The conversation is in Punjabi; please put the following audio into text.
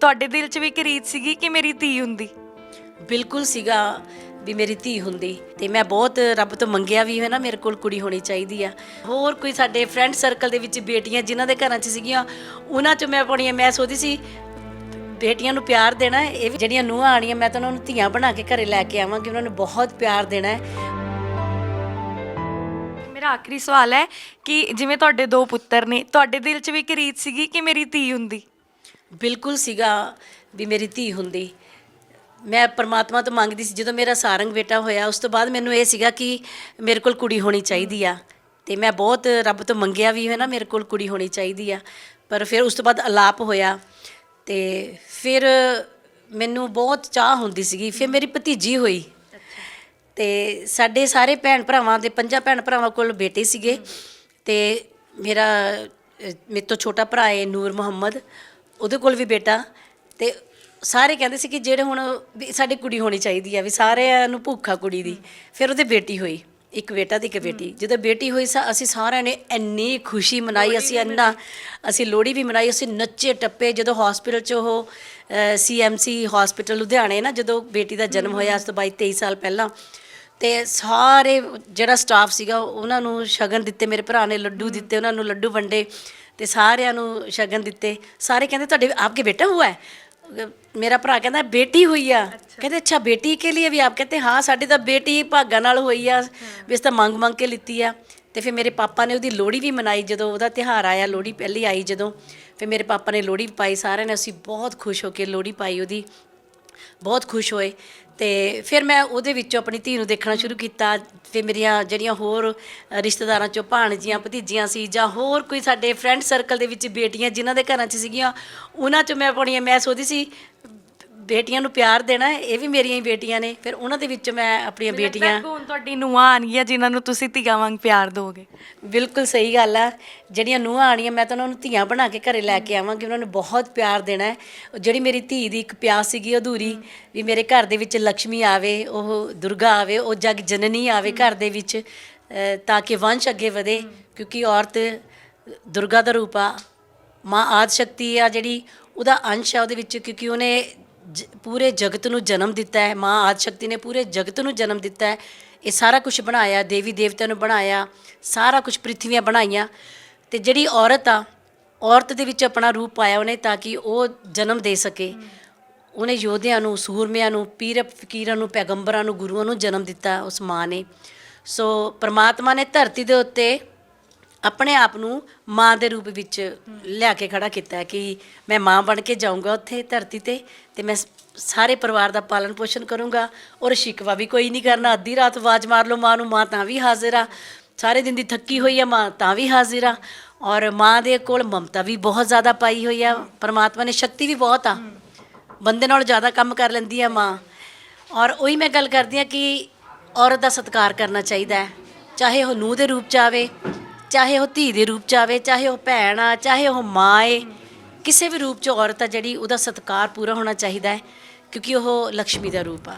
ਤੁਹਾਡੇ ਦਿਲ 'ਚ ਵੀ ਇੱਕ ਰੀਤ ਸੀਗੀ ਕਿ ਮੇਰੀ ਧੀ ਹੁੰਦੀ? ਬਿਲਕੁਲ ਸੀਗਾ ਵੀ ਮੇਰੀ ਧੀ ਹੁੰਦੀ ਤੇ ਮੈਂ ਬਹੁਤ ਰੱਬ ਤੋਂ ਮੰਗਿਆ ਵੀ ਹੈ ਨਾ ਮੇਰੇ ਕੋਲ ਕੁੜੀ ਹੋਣੀ ਚਾਹੀਦੀ ਆ। ਹੋਰ ਕੋਈ ਸਾਡੇ ਫਰੈਂਡ ਸਰਕਲ ਦੇ ਵਿੱਚ ਬੇਟੀਆਂ ਜਿਨ੍ਹਾਂ ਦੇ ਘਰਾਂ 'ਚ ਸੀਗੀਆਂ ਉਹਨਾਂ 'ਚ ਮੈਂ ਆਪਣੀਆਂ ਮੈਂ ਸੋਚਦੀ ਸੀ ਬੇਟੀਆਂ ਨੂੰ ਪਿਆਰ ਦੇਣਾ ਹੈ, ਇਹ ਵੀ ਜਿਹੜੀਆਂ ਨੂੰਹਾਂ ਆਣੀਆਂ ਮੈਂ ਤਾਂ ਉਹਨਾਂ ਨੂੰ ਧੀਆਂ ਬਣਾ ਕੇ ਘਰੇ ਲੈ ਕੇ ਆਵਾਂਗੀ ਉਹਨਾਂ ਨੂੰ ਬਹੁਤ ਪਿਆਰ ਦੇਣਾ ਹੈ। ਮੇਰਾ ਆਖਰੀ ਸਵਾਲ ਹੈ ਕਿ ਜਿਵੇਂ ਤੁਹਾਡੇ ਦੋ ਪੁੱਤਰ ਨੇ ਤੁਹਾਡੇ ਦਿਲ 'ਚ ਵੀ ਇੱਕ ਰੀਤ ਸੀਗੀ ਕਿ ਮੇਰੀ ਧੀ ਹੁੰਦੀ? ਬਿਲਕੁਲ ਸੀਗਾ ਵੀ ਮੇਰੀ ਧੀ ਹੁੰਦੀ। ਮੈਂ ਪਰਮਾਤਮਾ ਤੋਂ ਮੰਗਦੀ ਸੀ। ਜਦੋਂ ਮੇਰਾ ਸਾਰੰਗ ਬੇਟਾ ਹੋਇਆ, ਉਸ ਤੋਂ ਬਾਅਦ ਮੈਨੂੰ ਇਹ ਸੀਗਾ ਕਿ ਮੇਰੇ ਕੋਲ ਕੁੜੀ ਹੋਣੀ ਚਾਹੀਦੀ ਆ। ਤੇ ਮੈਂ ਬਹੁਤ ਰੱਬ ਤੋਂ ਮੰਗਿਆ ਵੀ ਹੈ ਨਾ, ਮੇਰੇ ਕੋਲ ਕੁੜੀ ਹੋਣੀ ਚਾਹੀਦੀ ਆ। ਪਰ ਫਿਰ ਉਸ ਤੋਂ ਬਾਅਦ ਅਲਾਪ ਹੋਇਆ ਤੇ ਫਿਰ ਮੈਨੂੰ ਬਹੁਤ ਚਾਹ ਹੁੰਦੀ ਸੀਗੀ। ਫਿਰ ਮੇਰੀ ਭਤੀਜੀ ਹੋਈ ਤੇ ਸਾਡੇ ਸਾਰੇ ਭੈਣ ਭਰਾਵਾਂ ਦੇ ਪੰਜਾਂ ਭੈਣ ਭਰਾਵਾਂ ਕੋਲ ਬੇਟੇ ਸੀਗੇ ਤੇ ਮੇਰਾ, ਮੇਰੇ ਤੋਂ ਛੋਟਾ ਭਰਾ ਹੈ ਨੂਰ ਮੁਹੰਮਦ। ਉਹਦੇ ਕੋਲ ਵੀ ਬੇਟਾ ਤੇ ਸਾਰੇ ਕਹਿੰਦੇ ਸੀ ਕਿ ਜਿਹੜੇ ਹੁਣ ਵੀ ਸਾਡੀ ਕੁੜੀ ਹੋਣੀ ਚਾਹੀਦੀ ਆ ਵੀ ਸਾਰਿਆਂ ਨੂੰ ਭੁੱਖਾ ਕੁੜੀ ਦੀ। ਫਿਰ ਉਹਦੇ ਬੇਟੀ ਹੋਈ ਇੱਕ ਬੇਟਾ ਤੇ ਇੱਕ ਬੇਟੀ। ਜਦੋਂ ਬੇਟੀ ਹੋਈ ਸਾ ਅਸੀਂ ਸਾਰਿਆਂ ਨੇ ਇੰਨੀ ਖੁਸ਼ੀ ਮਨਾਈ ਅਸੀਂ ਇੰਨਾ ਅਸੀਂ ਲੋਹੜੀ ਵੀ ਮਨਾਈ ਅਸੀਂ ਨੱਚੇ ਟੱਪੇ। ਜਦੋਂ ਹਸਪੀਟਲ 'ਚ ਉਹ ਸੀਐਮਸੀ ਹਸਪੀਟਲ ਲੁਧਿਆਣੇ ਨਾ ਜਦੋਂ ਬੇਟੀ ਦਾ ਜਨਮ ਹੋਇਆ ਅੱਜ ਤੋਂ 22 23 ਸਾਲ ਪਹਿਲਾਂ ਤੇ ਸਾਰੇ ਜਿਹੜਾ ਸਟਾਫ ਸੀਗਾ ਉਹਨਾਂ ਨੂੰ ਸ਼ਗਨ ਦਿੱਤੇ ਮੇਰੇ ਭਰਾ ਨੇ ਲੱਡੂ ਦਿੱਤੇ ਉਹਨਾਂ ਨੂੰ ਲੱਡੂ ਵੰਡੇ। ਤੇ ਸਾਰਿਆਂ ਨੂੰ ਸ਼ਗਨ ਦਿੱਤੇ। ਸਾਰੇ ਕਹਿੰਦੇ ਤੁਹਾਡੇ ਆਪਕੇ ਬੇਟਾ ਹੁਆ ਹੈ? ਮੇਰਾ ਭਰਾ ਕਹਿੰਦਾ ਬੇਟੀ ਹੋਈ ਆ। ਕਹਿੰਦੇ ਅੱਛਾ ਬੇਟੀ ਕੇ ਲਈ ਵੀ ਆਪ? ਕਹਿੰਦੇ ਹਾਂ ਸਾਡੀ ਤਾਂ ਬੇਟੀ ਭਾਗਾਂ ਨਾਲ ਹੋਈ ਆ। ਵੀ ਇਸ ਤਾਂ ਮੰਗ ਮੰਗ ਕੇ ਲਿੱਤੀ ਆ। ਤੇ ਫਿਰ ਮੇਰੇ ਪਾਪਾ ਨੇ ਉਹਦੀ ਲੋਹੜੀ ਵੀ ਮਨਾਈ ਜਦੋਂ ਉਹਦਾ ਤਿਹਾਰ ਆਇਆ ਲੋਹੜੀ ਪਹਿਲੀ ਆਈ ਜਦੋਂ। ਫਿਰ ਮੇਰੇ ਪਾਪਾ ਨੇ ਲੋਹੜੀ ਪਾਈ ਸਾਰਿਆਂ ਨੇ ਅਸੀਂ ਬਹੁਤ ਖੁਸ਼ ਹੋ ਕੇ ਲੋਹੜੀ ਪਾਈ ਉਹਦੀ। ਬਹੁਤ ਖੁਸ਼ ਹੋਏ ਤੇ ਫਿਰ ਮੈਂ ਉਹਦੇ ਵਿੱਚੋਂ ਆਪਣੀ ਧੀ ਨੂੰ ਦੇਖਣਾ ਸ਼ੁਰੂ ਕੀਤਾ, ਫਿਰ ਮੇਰੀਆਂ ਜਿਹੜੀਆਂ ਹੋਰ ਰਿਸ਼ਤੇਦਾਰਾਂ ਚੋਂ ਭਾਣਜੀਆਂ, ਭਤੀਜੀਆਂ ਸੀ ਜਾਂ ਹੋਰ ਕੋਈ ਸਾਡੇ ਫਰੈਂਡ ਸਰਕਲ ਦੇ ਵਿੱਚ ਬੇਟੀਆਂ ਜਿਨ੍ਹਾਂ ਦੇ ਘਰਾਂ 'ਚ ਸੀਗੀਆਂ, ਉਹਨਾਂ 'ਚ ਮੈਂ ਆਪਣੀਆਂ, ਮੈਂ ਸੋਚਦੀ ਸੀ ਬੇਟੀਆਂ ਨੂੰ ਪਿਆਰ ਦੇਣਾ ਇਹ ਵੀ ਮੇਰੀਆਂ ਹੀ ਬੇਟੀਆਂ ਨੇ ਫਿਰ ਉਹਨਾਂ ਦੇ ਵਿੱਚ ਮੈਂ ਆਪਣੀਆਂ ਬੇਟੀਆਂ ਹੁਣ ਤੁਹਾਡੀ ਨੂੰਹਾਂ ਆਣਗੀਆਂ ਜਿਨ੍ਹਾਂ ਨੂੰ ਤੁਸੀਂ ਧੀਆਂ ਵਾਂਗ ਪਿਆਰ ਦਿਓਗੇ ਬਿਲਕੁਲ ਸਹੀ ਗੱਲ ਆ ਜਿਹੜੀਆਂ ਨੂੰਹਾਂ ਆਣੀਆਂ ਮੈਂ ਤਾਂ ਉਹਨਾਂ ਨੂੰ ਧੀਆਂ ਬਣਾ ਕੇ ਘਰੇ ਲੈ ਕੇ ਆਵਾਂਗੀ ਉਹਨਾਂ ਨੂੰ ਬਹੁਤ ਪਿਆਰ ਦੇਣਾ ਹੈ। ਜਿਹੜੀ ਮੇਰੀ ਧੀ ਦੀ ਇੱਕ ਪਿਆਸ ਸੀਗੀ ਅਧੂਰੀ ਵੀ ਮੇਰੇ ਘਰ ਦੇ ਵਿੱਚ ਲక్ష్ਮੀ ਆਵੇ ਉਹ ਦੁਰਗਾ ਆਵੇ ਉਹ ਜਗ ਜਨਨੀ ਆਵੇ ਘਰ ਦੇ ਵਿੱਚ ਅ, ਤਾਂ ਕਿ ਵੰਸ਼ ਅੱਗੇ ਵਧੇ ਕਿਉਂਕਿ ਔਰਤ ਦੁਰਗਾ ਦਾ ਰੂਪ ਆ ਮਾਂ ਆਦ ਸ਼ਕਤੀ ਆ ਜਿਹੜੀ ਉਹਦਾ ਅੰਸ਼ ਆ ਉਹਦੇ ਵਿੱਚ ਕਿਉਂਕਿ ਉਹਨੇ ਪੂਰੇ ਜਗਤ ਨੂੰ ਜਨਮ ਦਿੱਤਾ ਹੈ, ਮਾਂ ਆਦ ਸ਼ਕਤੀ ਨੇ ਪੂਰੇ ਜਗਤ ਨੂੰ ਜਨਮ ਦਿੱਤਾ ਹੈ। ਇਹ ਸਾਰਾ ਕੁਝ ਬਣਾਇਆ, ਦੇਵੀ ਦੇਵਤਿਆਂ ਨੂੰ ਬਣਾਇਆ, ਸਾਰਾ ਕੁਝ ਪ੍ਰਿਥਵੀਆਂ ਬਣਾਈਆਂ। ਤੇ ਜਿਹੜੀ ਔਰਤ ਆ, ਔਰਤ ਦੇ ਵਿੱਚ ਆਪਣਾ ਰੂਪ ਪਾਇਆ ਉਹਨੇ ਤਾਂ ਕਿ ਉਹ ਜਨਮ ਦੇ ਸਕੇ। ਉਹਨੇ ਯੋਧਿਆਂ ਨੂੰ, ਸੂਰਮਿਆਂ ਨੂੰ, ਪੀਰ ਫਕੀਰਾਂ ਨੂੰ, ਪੈਗੰਬਰਾਂ ਨੂੰ, ਗੁਰੂਆਂ ਨੂੰ ਜਨਮ ਦਿੱਤਾ ਉਸ ਮਾਂ ਨੇ। ਸੋ ਪਰਮਾਤਮਾ ਨੇ ਧਰਤੀ ਦੇ ਉੱਤੇ ਆਪਣੇ ਆਪ ਨੂੰ ਮਾਂ ਦੇ ਰੂਪ ਵਿੱਚ ਲਿਆ ਕੇ ਖੜਾ ਕੀਤਾ ਹੈ ਕਿ ਮੈਂ ਮਾਂ ਬਣ ਕੇ ਜਾਊਂਗਾ ਉੱਥੇ ਧਰਤੀ ਤੇ ਤੇ ਮੈਂ ਸਾਰੇ ਪਰਿਵਾਰ ਦਾ ਪਾਲਣ ਪੋਸ਼ਣ ਕਰੂੰਗਾ ਔਰ ਸ਼ਿਕਵਾ ਵੀ ਕੋਈ ਨਹੀਂ ਕਰਨਾ। ਅੱਧੀ ਰਾਤ ਆਵਾਜ਼ ਮਾਰ ਲਓ ਮਾਂ ਨੂੰ, ਮਾਂ ਤਾਂ ਵੀ ਹਾਜ਼ਰ ਆ। ਸਾਰੇ ਦਿਨ ਦੀ ਥੱਕੀ ਹੋਈ ਆ, ਮਾਂ ਤਾਂ ਵੀ ਹਾਜ਼ਰ ਆ। ਔਰ ਮਾਂ ਦੇ ਕੋਲ ਮਮਤਾ ਵੀ ਬਹੁਤ ਜ਼ਿਆਦਾ ਪਾਈ ਹੋਈ ਆ, ਪਰਮਾਤਮਾ ਨੇ ਸ਼ਕਤੀ ਵੀ ਬਹੁਤ ਆ। ਬੰਦੇ ਨਾਲ ਜ਼ਿਆਦਾ ਕੰਮ ਕਰ ਲੈਂਦੀ ਆ ਮਾਂ। ਔਰ ਉਹੀ ਮੈਂ ਗੱਲ ਕਰਦੀ ਆ ਕਿ ਔਰਤ ਦਾ ਸਤਿਕਾਰ ਕਰਨਾ ਚਾਹੀਦਾ ਹੈ। ਚਾਹੇ ਉਹ ਨੂੰਹ ਦੇ ਰੂਪ ਚ ਆਵੇ ਚਾਹੇ ਉਹ ਧੀ ਦੇ ਰੂਪ ਚ ਆਵੇ, ਚਾਹੇ ਉਹ ਭੈਣ ਆ, ਚਾਹੇ ਉਹ ਮਾਂ ਏ, ਕਿਸੇ ਵੀ ਰੂਪ ਚ ਔਰਤ ਆ ਜਿਹੜੀ ਉਹਦਾ ਸਤਿਕਾਰ ਪੂਰਾ ਹੋਣਾ ਚਾਹੀਦਾ ਹੈ, ਕਿਉਂਕਿ ਉਹ ਲక్ష్ਮੀ ਦਾ ਰੂਪ ਆ।